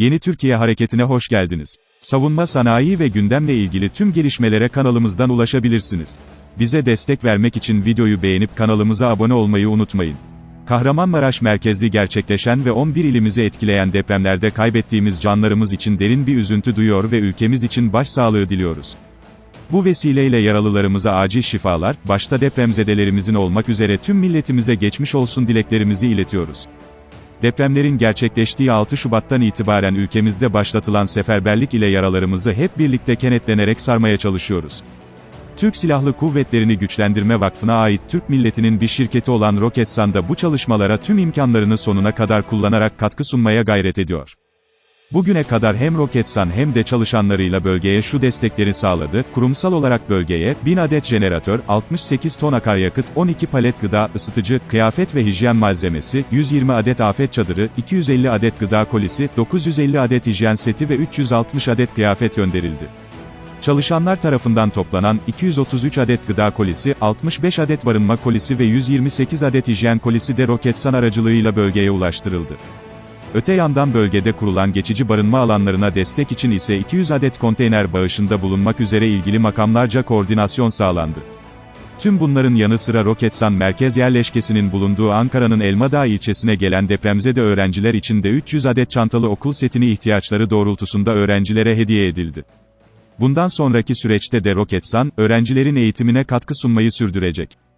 Yeni Türkiye Hareketi'ne hoş geldiniz. Savunma sanayi ve gündemle ilgili tüm gelişmelere kanalımızdan ulaşabilirsiniz. Bize destek vermek için videoyu beğenip kanalımıza abone olmayı unutmayın. Kahramanmaraş merkezli gerçekleşen ve 11 ilimizi etkileyen depremlerde kaybettiğimiz canlarımız için derin bir üzüntü duyuyor ve ülkemiz için başsağlığı diliyoruz. Bu vesileyle yaralılarımıza acil şifalar, başta depremzedelerimizin olmak üzere tüm milletimize geçmiş olsun dileklerimizi iletiyoruz. Depremlerin gerçekleştiği 6 Şubat'tan itibaren ülkemizde başlatılan seferberlik ile yaralarımızı hep birlikte kenetlenerek sarmaya çalışıyoruz. Türk Silahlı Kuvvetlerini Güçlendirme Vakfı'na ait Türk milletinin bir şirketi olan Roketsan da bu çalışmalara tüm imkanlarını sonuna kadar kullanarak katkı sunmaya gayret ediyor. Bugüne kadar hem Roketsan hem de çalışanlarıyla bölgeye şu destekleri sağladı, kurumsal olarak bölgeye, 1000 adet jeneratör, 68 ton akaryakıt, 12 palet gıda, ısıtıcı, kıyafet ve hijyen malzemesi, 120 adet afet çadırı, 250 adet gıda kolisi, 950 adet hijyen seti ve 360 adet kıyafet gönderildi. Çalışanlar tarafından toplanan 233 adet gıda kolisi, 65 adet barınma kolisi ve 128 adet hijyen kolisi de Roketsan aracılığıyla bölgeye ulaştırıldı. Öte yandan bölgede kurulan geçici barınma alanlarına destek için ise 200 adet konteyner bağışında bulunmak üzere ilgili makamlarca koordinasyon sağlandı. Tüm bunların yanı sıra Roketsan merkez yerleşkesinin bulunduğu Ankara'nın Elmadağ ilçesine gelen depremzede öğrenciler için de 300 adet çantalı okul setini ihtiyaçları doğrultusunda öğrencilere hediye edildi. Bundan sonraki süreçte de Roketsan, öğrencilerin eğitimine katkı sunmayı sürdürecek.